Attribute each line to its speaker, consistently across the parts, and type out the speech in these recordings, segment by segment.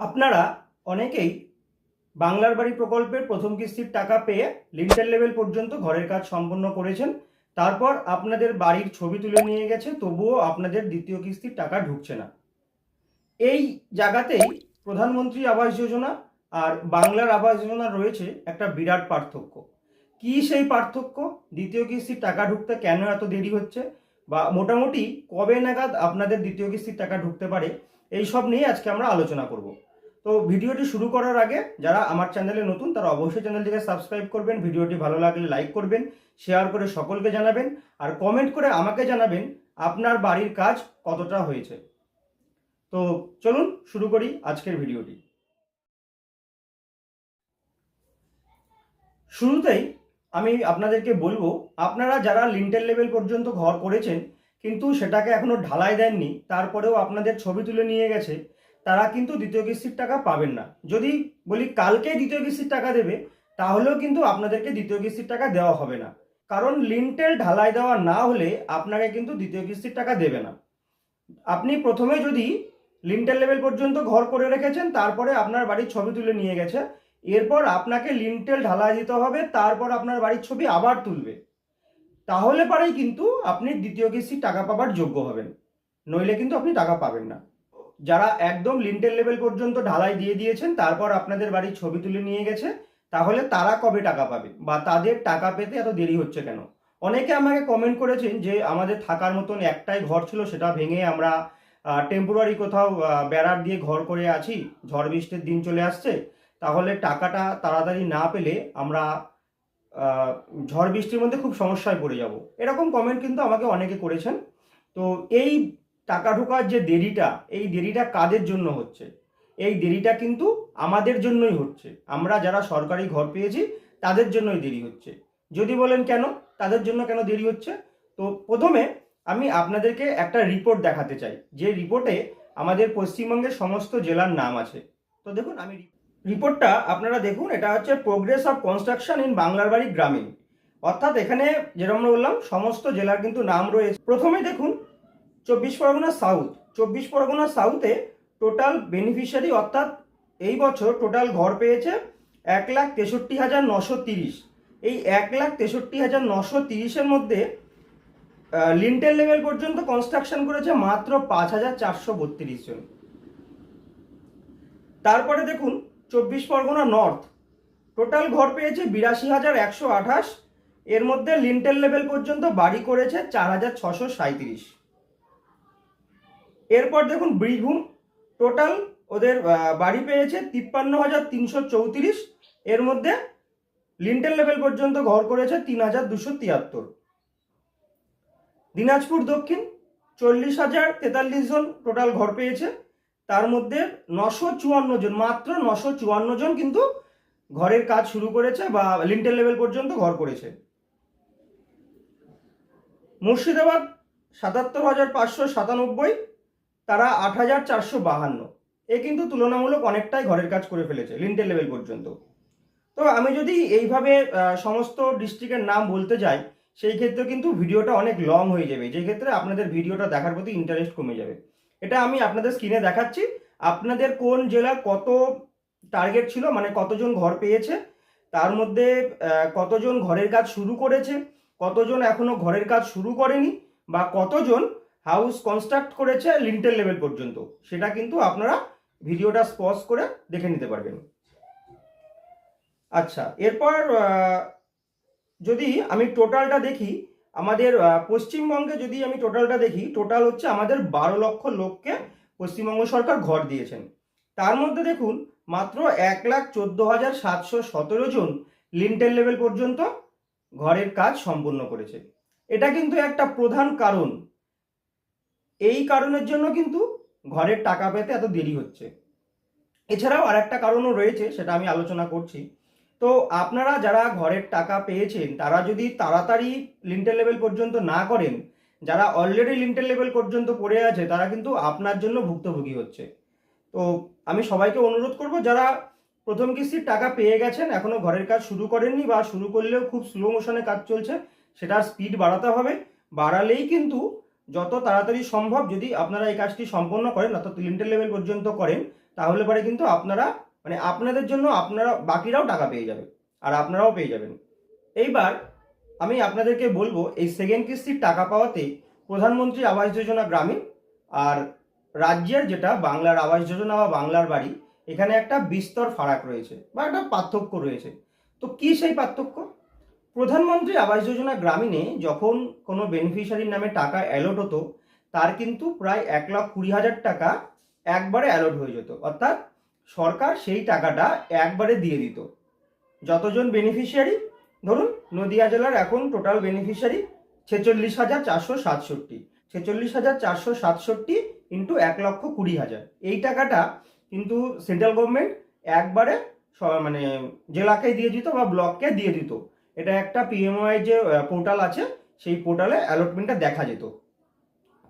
Speaker 1: আপনারা অনেকেই বাংলার বাড়ি প্রকল্পের প্রথম কিস্তির টাকা পেয়ে লিন্টার লেভেল পর্যন্ত ঘরের কাজ সম্পন্ন করেছেন। তারপর আপনাদের বাড়ির ছবি তুলে নিয়ে গেছে, তবুও আপনাদের দ্বিতীয় কিস্তির টাকা ঢুকছে না। এই জায়গাতেই প্রধানমন্ত্রী আবাস যোজনা আর বাংলার আবাস যোজনা রয়েছে একটা বিরাট পার্থক্য। কি সেই পার্থক্য? দ্বিতীয় কিস্তির টাকা ঢুকতে কেন এত দেরি হচ্ছে? বা মোটামুটি কবে নাগাদ আপনাদের দ্বিতীয় কিস্তির টাকা ঢুকতে পারে? এই সব নিয়ে আজকে আমরা আলোচনা করব। তো ভিডিওটি শুরু করার আগে যারা আমার চ্যানেলে নতুন, তারা অবশ্যই চ্যানেলটিকে সাবস্ক্রাইব করবেন, ভিডিওটি ভালো লাগলে লাইক করবেন, শেয়ার করে সকলকে জানাবেন, আর কমেন্ট করে আমাকে জানাবেন আপনার বাড়ির কাজ কতটা হয়েছে। তো চলুন শুরু করি আজকের ভিডিওটি। শুরুতেই আমি আপনাদেরকে বলব, আপনারা যারা লিন্টেল লেভেল পর্যন্ত ঘর করেছেন, কিন্তু সেটাকে এখনও ঢালাই দেননি, তারপরেও আপনাদের ছবি তুলে নিয়ে গেছে তারা কিন্তু দ্বিতীয় কিস্তির টাকা পাবেন না। যদি বলি কালকে দ্বিতীয় কিস্তির টাকা দেবে, তাহলেও কিন্তু আপনাদেরকে দ্বিতীয় কিস্তির টাকা দেওয়া হবে না। কারণ লিন্টেল ঢালাই দেওয়া না হলে আপনাকে কিন্তু দ্বিতীয় কিস্তির টাকা দেবে না। আপনি প্রথমে যদি লিন্টেল লেভেল পর্যন্ত ঘর করে রেখেছেন, তারপরে আপনার বাড়ির ছবি তুলে নিয়ে গেছে, এরপর আপনাকে লিন্টেল ঢালাই দিতে হবে, তারপর আপনার বাড়ির ছবি আবার তুলবে। তাহলে পরেই কিন্তু আপনি দ্বিতীয় কিস্তির টাকা পাবার যোগ্য হবেন। নইলে কিন্তু আপনি টাকা পাবেন না। যারা একদম লিন্টেল লেভেল পর্যন্ত ঢালাই দিয়ে দিয়েছেন, তারপর আপনাদের বাড়ির ছবি তুলে নিয়ে গেছে, তাহলে তারা কবে টাকা পাবে? বা তাদের টাকা পেতে এত দেরি হচ্ছে কেন? অনেকে আমাকে কমেন্ট করেছেন যে, আমাদের থাকার মতন একটাই ঘর ছিল, সেটা ভেঙে আমরা টেম্পোরারি কোথাও বেড়ার দিয়ে ঘর করে আছি, ঝড় বৃষ্টির দিন চলে আসছে, তাহলে টাকাটা তাড়াতাড়ি না পেলে আমরা ঝড় বৃষ্টির মধ্যে খুব সমস্যায় পড়ে যাব। এরকম কমেন্ট কিন্তু আমাকে অনেকে করেছেন। তো এই টাকা ঢোকার যে দেরিটা, এই দেরিটা কাদের জন্য হচ্ছে? এই দেরিটা কিন্তু আমাদের জন্যই হচ্ছে। আমরা যারা সরকারি ঘর পেয়েছি, তাদের জন্যই দেরি হচ্ছে। যদি বলেন কেন? তাদের জন্য কেন দেরি হচ্ছে? তো প্রথমে আমি আপনাদেরকে একটা রিপোর্ট দেখাতে চাই। যে রিপোর্টে আমাদের পশ্চিমবঙ্গের সমস্ত জেলার নাম আছে। তো দেখুন, আমি রিপোর্টটা আপনারা দেখুন, এটা হচ্ছে প্রোগ্রেস অফ কনস্ট্রাকশন ইন বাংলার বাড়ি গ্রামীণ অর্থাৎ এখানে যেরকম বললাম, সমস্ত জেলার কিন্তু নাম রয়েছে। প্রথমে দেখুন চব্বিশ পরগনা সাউথ চব্বিশ পরগনা সাউথে টোটাল বেনিফিশিয়ারি অর্থাৎ এই বছর টোটাল ঘর পেয়েছে এক লাখ তেষট্টি হাজার নশো তিরিশ। এই এক লাখ তেষট্টি হাজার নশো তিরিশের মধ্যে লিন্টেল লেভেল পর্যন্ত কনস্ট্রাকশন করেছে মাত্র পাঁচ হাজার চারশো বত্রিশ জন। তারপরে দেখুন, চব্বিশ পরগনা নর্থ টোটাল ঘর পেয়েছে বিরাশি হাজার একশো আঠাশ। এর মধ্যে লিন্টেল লেভেল পর্যন্ত বাড়ি করেছে চার হাজার ছশো সাঁত্রিশ এরপর দেখুন বীরভূম, টোটাল ওদের বাড়ি পেয়েছে তিপ্পান্ন হাজার তিনশো চৌত্রিশ। এর মধ্যে লিন্টেল লেভেল পর্যন্ত ঘর করেছে তিন হাজার দুশো তিয়াত্তর। দিনাজপুর দক্ষিণ, চল্লিশ হাজার তেতাল্লিশ জন টোটাল ঘর পেয়েছে। তার মধ্যে নশো চুয়ান্ন জন, মাত্র নশো চুয়ান্ন জন কিন্তু ঘরের কাজ শুরু করেছে বা লিন্টেল লেভেল পর্যন্ত ঘর করেছে। মুর্শিদাবাদ সাতাত্তর হাজার পাঁচশো সাতানব্বই। তারা আট হাজার চারশো বাহান্ন। এ কিন্তু তুলনামূলক অনেকটাই ঘরের কাজ করে ফেলেছে, লিন্টেল লেভেল পর্যন্ত। তো আমি যদি এইভাবে সমস্ত ডিস্ট্রিক্টের নাম বলতে যাই, সেই ক্ষেত্রে কিন্তু ভিডিওটা অনেক লং হয়ে যাবে। যে ক্ষেত্রে আপনাদের ভিডিওটা দেখার প্রতি ইন্টারেস্ট কমে যাবে। এটা আমি আপনাদের স্ক্রিনে দেখাচ্ছি। আপনাদের কোন জেলার কত টার্গেট ছিল মানে কতজন ঘর পেয়েছে, তার মধ্যে কতজন ঘরের কাজ শুরু করেছে, কতজন এখনও ঘরের কাজ শুরু করেনি, বা কতজন হাউস কনস্ট্রাক্ট করেছে লিন্টেল লেভেল পর্যন্ত। সেটা কিন্তু আপনারা ভিডিওটা স্পজ করে দেখে নিতে পারবেন। আচ্ছা এরপর যদি আমি টোটালটা দেখি, আমাদের পশ্চিমবঙ্গে যদি আমি টোটালটা দেখি টোটাল হচ্ছে আমাদের বারো লক্ষ লোককে পশ্চিমবঙ্গ সরকার ঘর দিয়েছেন। তার মধ্যে দেখুন, মাত্র এক লাখ চোদ্দ হাজার সাতশো সতেরো জন লিন্টেল লেভেল পর্যন্ত ঘরের কাজ সম্পূর্ণ করেছে। এটা কিন্তু একটা প্রধান কারণ। এই কারণের জন্য কিন্তু ঘরের টাকা পেতে এত দেরি হচ্ছে। এছাড়াও আরেকটা কারণও রয়েছে, সেটা আমি আলোচনা করছি। তো আপনারা যারা ঘরের টাকা পেয়েছেন, তারা যদি তাড়াতাড়ি লিন্টেল লেভেল পর্যন্ত না করেন, যারা অলরেডি লিন্টেল লেভেল পর্যন্ত পড়ে আছে, তারা কিন্তু আপনার জন্য ভুক্তভোগী হচ্ছে। তো আমি সবাইকে অনুরোধ করব, যারা প্রথম কিস্তির টাকা পেয়ে গেছেন, এখনও ঘরের কাজ শুরু করেননি বা শুরু করলেও খুব স্লো মোশনে কাজ চলছে, সেটার স্পিড বাড়াতে হবে। বাড়ালেই কিন্তু যত তাড়াতাড়ি সম্ভব যদি আপনারা এই কাজটি সম্পন্ন করেন, অর্থাৎ লিন্টেল লেভেল পর্যন্ত করেন, তাহলে পরে কিন্তু আপনারা মানে আপনাদের জন্য আপনারা, বাকিরাও টাকা পেয়ে যাবে আর আপনারাও পেয়ে যাবেন। এইবার আমি আপনাদেরকে বলব, এই সেকেন্ড কিস্তির টাকা পাওয়াতে প্রধানমন্ত্রী আবাস যোজনা গ্রামীণ আর রাজ্যের যেটা বাংলার আবাস যোজনা বা বাংলার বাড়ি, এখানে একটা বিস্তর ফারাক রয়েছে বা একটা পার্থক্য রয়েছে। তো কি সেই পার্থক্য? প্রধানমন্ত্রী আবাস যোজনা গ্রামীণে যখন কোনো বেনিফিশিয়ারির নামে টাকা অ্যালট হতো, তার কিন্তু প্রায় এক লাখ কুড়ি হাজার টাকা একবারে অ্যালোট হয়ে যেত। অর্থাৎ সরকার সেই টাকাটা একবারে দিয়ে দিত। যতজন বেনিফিশিয়ারি ধরুন নদিয়া জেলার এখন টোটাল বেনিফিশিয়ারি ছেচল্লিশ হাজার চারশো সাতষট্টি। ছেচল্লিশ হাজার চারশো সাতষট্টি ইন্টু এক লক্ষ কুড়ি হাজার। এই টাকাটা কিন্তু সেন্ট্রাল গভর্নমেন্ট একবারে মানে জেলাকে দিয়ে দিত বা ব্লককে দিয়ে দিত। এটা একটা পিএমওয়াই যে পোর্টাল আছে, সেই পোর্টালে অ্যালটমেন্টটা দেখা যেত।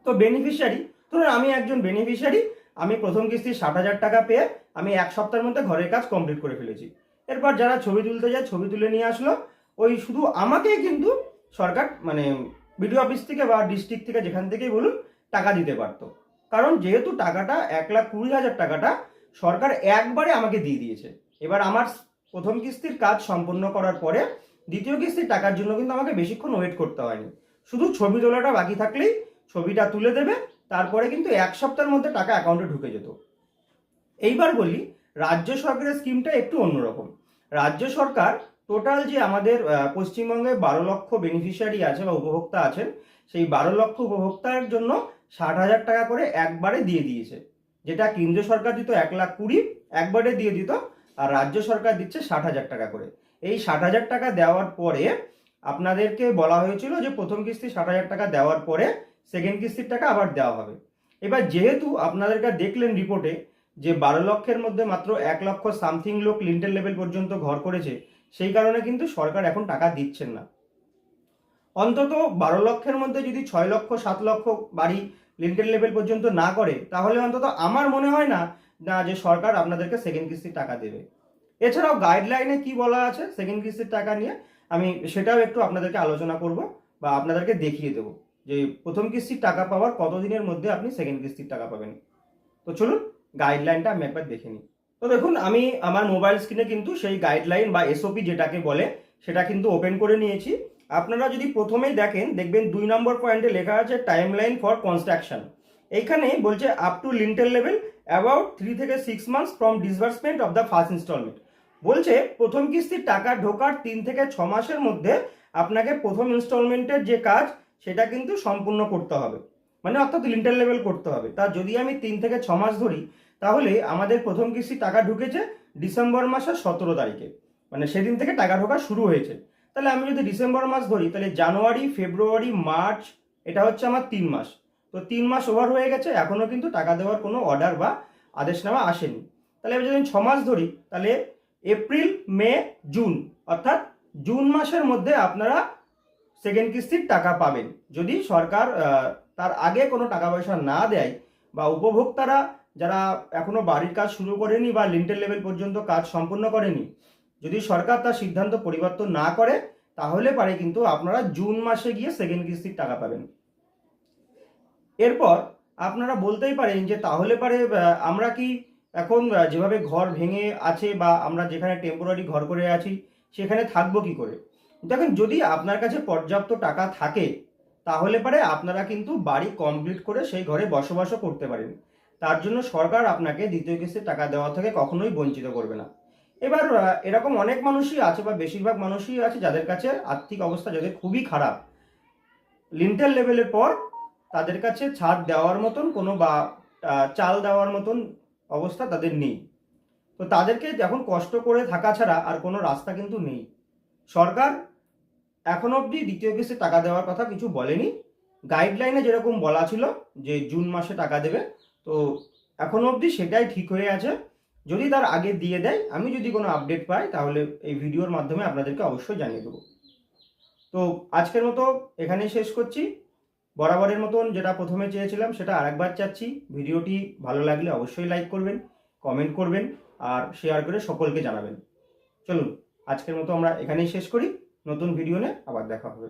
Speaker 1: তো বেনিফিশিয়ারি ধরুন আমি একজন বেনিফিশিয়ারি আমি প্রথম কিস্তি ষাট হাজার টাকা পেয়ে আমি এক সপ্তাহের মধ্যে ঘরের কাজ কমপ্লিট করে ফেলেছি। এরপর যারা ছবি তুলতে যায়, ছবি তুলে নিয়ে আসলো, ওই শুধু আমাকেই কিন্তু সরকার মানে বিডিও অফিস থেকে বা ডিস্ট্রিক্ট থেকে যেখান থেকেই বলুন, টাকা দিতে পারতো। কারণ যেহেতু টাকাটা এক লাখ কুড়ি হাজার টাকাটা সরকার একবারে আমাকে দিয়ে দিয়েছে। এবার আমার প্রথম কিস্তির কাজ সম্পন্ন করার পরে দ্বিতীয় কিস্তির টাকার জন্য কিন্তু আমাকে বেশিক্ষণ ওয়েট করতে হয়নি। শুধু ছবি তোলাটা বাকি থাকলেই ছবিটা তুলে দেবে, তারপরে কিন্তু এক সপ্তাহের মধ্যে টাকা অ্যাকাউন্টে ঢুকে যেত। এইবার বলি, রাজ্য সরকারের স্কিমটা একটু অন্যরকম। রাজ্য সরকার টোটাল যে আমাদের পশ্চিমবঙ্গে বারো লক্ষ বেনিফিশিয়ারি আছে বা উপভোক্তা আছেন, সেই বারো লক্ষ উপভোক্তার জন্য ষাট হাজার টাকা করে একবারে দিয়ে দিয়েছে। যেটা কেন্দ্র সরকার দিত এক লাখ কুড়ি, একবারে দিয়ে দিত, আর রাজ্য সরকার দিচ্ছে ষাট হাজার টাকা করে। এই ষাট হাজার টাকা দেওয়ার পরে আপনাদেরকে বলা হয়েছিল যে প্রথম কিস্তি ষাট হাজার টাকা দেওয়ার পরে সেকেন্ড কিস্তির টাকা আবার দেওয়া হবে। এবার যেহেতু আপনাদেরকে দেখলেন রিপোর্টে যে বারো লক্ষের মধ্যে মাত্র এক লক্ষ সামথিং লোক লিন্টেল লেভেল পর্যন্ত ঘর করেছে, সেই কারণে কিন্তু সরকার এখন টাকা দিচ্ছেন না। অন্তত বারো লক্ষের মধ্যে যদি ছয় লক্ষ, সাত লক্ষ বাড়ি লিন্টেল লেভেল পর্যন্ত না করে, তাহলে অন্তত আমার মনে হয় না না যে সরকার আপনাদেরকে সেকেন্ড কিস্তির টাকা দেবে। এছাড়াও গাইডলাইনে কি বলা আছে সেকেন্ড কিস্তির টাকা নিয়ে? আমি সেটাও একটু আপনাদেরকে আলোচনা করব বা আপনাদেরকে দেখিয়ে দেবো যে প্রথম কিস্তির টাকা পাওয়ার কতদিনের মধ্যে আপনি সেকেন্ড কিস্তির টাকা পাবেন। তো চলুন গাইডলাইনটা আমি একবার দেখে নিই। তো দেখুন, আমি আমার মোবাইল স্ক্রিনে কিন্তু সেই গাইডলাইন বা এসওপি যেটাকে বলে, সেটা কিন্তু ওপেন করে নিয়েছি। আপনারা যদি প্রথমেই দেখেন, দেখবেন দুই নম্বর পয়েন্টে লেখা আছে টাইম লাইন ফর কনস্ট্রাকশন এইখানে বলছে up to lintel level about three থেকে six months from disbursement of the first instalment বলছে, প্রথম কিস্তির টাকা ঢোকার তিন থেকে ছ মাসের মধ্যে আপনাকে প্রথম ইনস্টলমেন্টের যে কাজ, সেটা কিন্তু সম্পূর্ণ করতে হবে। মানে অর্থাৎ লিন্টার লেভেল করতে হবে। তা যদি আমি তিন থেকে ছ মাস ধরি, তাহলে আমাদের প্রথম কিস্তি টাকা ঢুকেছে ডিসেম্বর মাসের সতেরো তারিখে। মানে সেদিন থেকে টাকা ঢোকা শুরু হয়েছে। তাহলে আমি যদি ডিসেম্বর মাস ধরি, তাহলে জানুয়ারি, ফেব্রুয়ারি, মার্চ, এটা হচ্ছে আমার তিন মাস। তো তিন মাস ওভার হয়ে গেছে এখনও কিন্তু টাকা দেওয়ার কোনো অর্ডার বা আদেশনামা আসেনি। তাহলে আমি যদি ছ মাস ধরি, তাহলে এপ্রিল, মে, জুন। অর্থাৎ জুন মাসের মধ্যে আপনারা সেকেন্ড কিস্তির টাকা পাবেন। যদি সরকার তার আগে কোনো টাকা পয়সা না দেয় বা উপভোক্তারা যারা এখনও বাড়ির কাজ শুরু করেনি বা লিন্টার লেভেল পর্যন্ত কাজ সম্পূর্ণ করেনি, যদি সরকার তার সিদ্ধান্ত পরিবর্তন না করে, তাহলে পারে কিন্তু আপনারা জুন মাসে গিয়ে সেকেন্ড কিস্তির টাকা পাবেন। এরপর আপনারা বলতেই পারেন যে তাহলে পারে আমরা কি এখন যেভাবে ঘর ভেঙে আছে বা আমরা যেখানে টেম্পোরারি ঘর করে আছি, সেখানে থাকব কি করে? দেখেন, যদি আপনার কাছে পর্যাপ্ত টাকা থাকে, তাহলে পারে আপনারা কিন্তু বাড়ি কমপ্লিট করে সেই ঘরে বসবাসও করতে পারেন। তার জন্য সরকার আপনাকে দ্বিতীয় কিস্তির টাকা দেওয়া থেকে কখনোই বঞ্চিত করবে না। এবার এরকম অনেক মানুষই আছে বা বেশিরভাগ মানুষই আছে যাদের কাছে আর্থিক অবস্থা যাদের খুবই খারাপ। লিন্টার লেভেলের পর তাদের কাছে ছাদ দেওয়ার মতন কোনো বা চাল দেওয়ার মতন অবস্থা তাদের নেই। তো তাদেরকে এখন কষ্ট করে থাকা ছাড়া আর কোনো রাস্তা কিন্তু নেই। সরকার এখন অবধি দ্বিতীয় কিস্তি টাকা দেওয়ার কথা কিছু বলেনি। গাইডলাইনে যেরকম বলা ছিল যে জুন মাসে টাকা দেবে, তো এখন অবধি সেটাই ঠিক হয়ে আছে। যদি তার আগে দিয়ে দেয়, আমি যদি কোনো আপডেট পাই, তাহলে এই ভিডিওর মাধ্যমে আপনাদেরকে অবশ্যই জানিয়ে দেবো। তো আজকের মতো এখানেই শেষ করছি। বরাবরের মতন যেটা প্রথমে চেয়েছিলাম, সেটা আরেকবার চাচ্ছি। ভিডিওটি ভালো লাগলে অবশ্যই লাইক করবেন, কমেন্ট করবেন, আর শেয়ার করে সকলকে জানাবেন। চলুন, আজকের মতো আমরা এখানেই শেষ করি। নতুন ভিডিও নিয়ে আবার দেখা হবে।